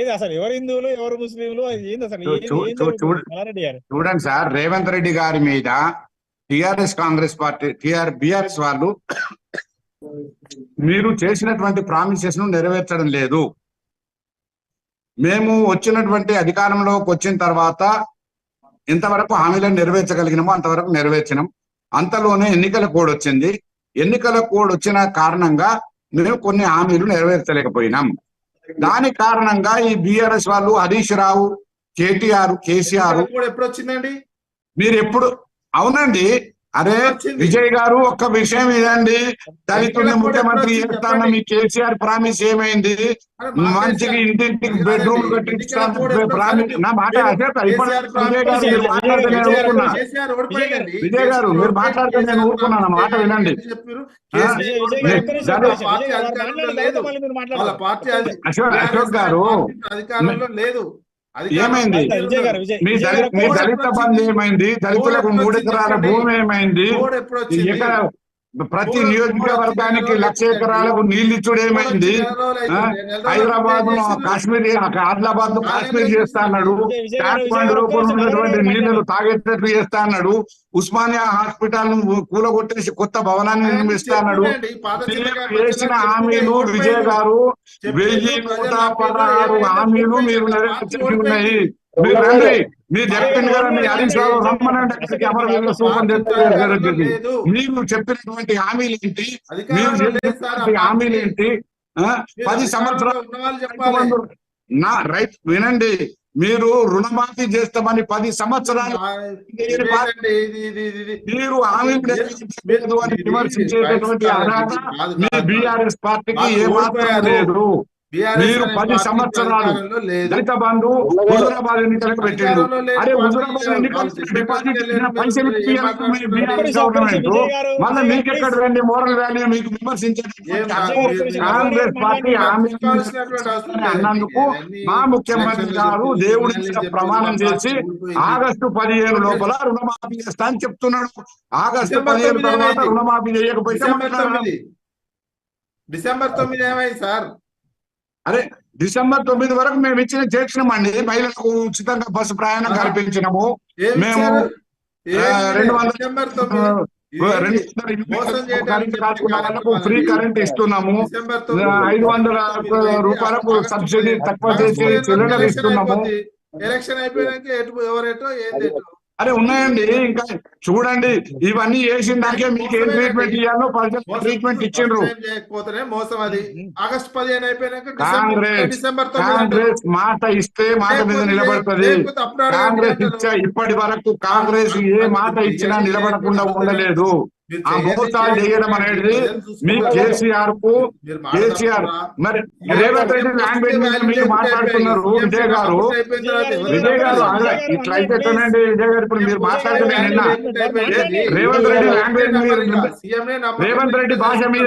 ఏది అసలు? ఎవరు హిందువులు? ఎవరు ముస్లింలు? ఏంది అసలు? చూడండి సార్ రేవంత్ రెడ్డి గారి మీద TRS Congress party TR BRS వాళ్ళు మీరు చేసినటువంటి ప్రామిసెస్ను నెరవేర్చడం లేదు. మేము వచ్చినటువంటి అధికారంలోకి వచ్చిన తర్వాత ఎంతవరకు హామీలను నెరవేర్చగలిగినామో అంతవరకు నెరవేర్చినాం. అంతలోనే ఎన్నికల కోడ్ వచ్చింది. ఎన్నికల కోడ్ వచ్చిన కారణంగా మేము కొన్ని హామీలు నెరవేర్చలేకపోయినాం. దాని కారణంగా ఈ బిఆర్ఎస్ వాళ్ళు హరీష్ రావు కేటీఆర్ కేసీఆర్ కూడా ఎప్పుడు వచ్చిందండి మీరు ఎప్పుడు అవునండి. అరే. విజయ్ గారు ఒక్క విషయం ఇదండి. దళితుల్ని ముఖ్యమంత్రి చేస్తాను. మీ కేసీఆర్ ప్రామిస్ ఏమైంది? మంచిగా ఇంటింటికి బెడ్రూమ్? నా మాట కేసీఆర్ విజయ్ గారు మీరు మాట్లాడితే నేను విజయ్ గారు ఊరుకున్నా. కేసీఆర్ ఓడిపోయిందండి. విజయ్ గారు, మీరు మాట్లాడితే నేను ఊరుకున్నా, నా మాట వినండి. అశోక్ అశోక్ గారు అధికారంలో లేదు. ఏమైంది? మీ దళిత బంధు ఏమైంది? దళితులకు మూడు ఎకరాల భూమి ఏమైంది? ఎక్కడ ప్రతి నియోజకవర్గానికి లక్ష ఎకరాలకు నీళ్ళు ఇచ్చుడు ఏమైంది? ఆ? హైదరాబాద్లో కాశ్మీర్ ఆదిలాబాద్లో కాశ్మీర్ చేస్తా అన్నాడు. నిమిషం ఉన్నటువంటి మాట్లాడండి. నీళ్ళను తాగేటట్లు చేస్తా అన్నాడు. ఉస్మానియా హాస్పిటల్ను కూలగొట్టేసి కొత్త భవనాన్ని నిర్మిస్తా అన్నాడు. చేసిన హామీలు విజయ్ గారు వెయ్యి నూట పదహారు హామీలు మీరు నెరవేర్చి ఉన్నాయి. మీరు రండి. మీరు చెప్పింది కదా మీ హరీష్ రావు రమ్మనండి మీరు చెప్పినటువంటి హామీలు ఏంటి? మీరు చెప్పినటువంటి హామీలు ఏంటి? పది సంవత్సరాలు చెప్పాలి. నా రైట్ వినండి. మీరు రుణమాఫీ చేస్తామని పది సంవత్సరాలు మీరు హామీ లేదు అని విమర్శించేటటువంటి అర్హత మీ బీఆర్ఎస్ పార్టీకి ఏమాత్రం లేదు. మీరు పది సంవత్సరాలు. దళిత బంధు హుజురాబాద్ ఎన్నికలకు లేదు. అరే హుజురాబాద్ ఎన్నికలకు డిపాజిట్ పైసలు గవర్నమెంట్? మళ్ళీ మీకు ఎక్కడ రండి మోరల్ వాల్యూ మీకు మీరు- కాంగ్రెస్ పార్టీ. అన్నందుకు మా ముఖ్యమంత్రి గారు దేవుడి ప్రమాణం చేసి. ఆగస్టు పదిహేను లోపల రుణమాఫీ చేస్తా అని చెప్తున్నాడు. ఆగస్టు పదిహేను తర్వాత? రుణమాఫీ చేయకపోతే డిసెంబర్. తొమ్మిది. డిసెంబర్ తొమ్మిది ఏమైంది సార్? అరే డిసెంబర్ తొమ్మిది వరకు మేము ఇచ్చిన చేసినామండి మహిళలకు ఉచితంగా బస్సు ప్రయాణం. కల్పించినాము. మేము, రెండు వందల ఫ్రీ. కరెంట్ ఇస్తున్నాము. ఐదు వందల రూపాయలకు సబ్సిడీ తక్కువ చేసి సిలిండర్ ఇస్తున్నాము. ఎలక్షన్ అయిపోయాక ఎటు ఎవరెటో ఏంది ఎటు? అరే ఉన్నాయండి. ఇంకా చూడండి. ఇవన్నీ చేసిందాకే మీకు ఏం ట్రీట్మెంట్ ఇవ్వాలో ట్రీట్మెంట్ ఇచ్చిండ్రు. మోసం అది. ఆగస్ట్ పదిహేను అయిపోయినాక కాంగ్రెస్ కాంగ్రెస్ మాట ఇస్తే మాట మీద నిలబడుతుంది. కాంగ్రెస్. ఇచ్చా ఇప్పటి వరకు కాంగ్రెస్ ఏ మాట ఇచ్చినా నిలబడకుండా ఉండలేదు. ఆ మోసాలు చేయండి, అనేది మీ. కేసీఆర్కు కేసీఆర్? మరి రేవంత్ రెడ్డి లాంగ్వేజ్ మీద మీరు మాట్లాడుతున్నారు విజయ్ గారు. విజయ్ గారు ఇట్లా అయితే ఎట్లనండి విజయ్ గారు ఇప్పుడు మీరు మాట్లాడుతున్నారు రేవంత్ రెడ్డి లాంగ్వేజ్ మీద రేవంత్ రెడ్డి భాష మీద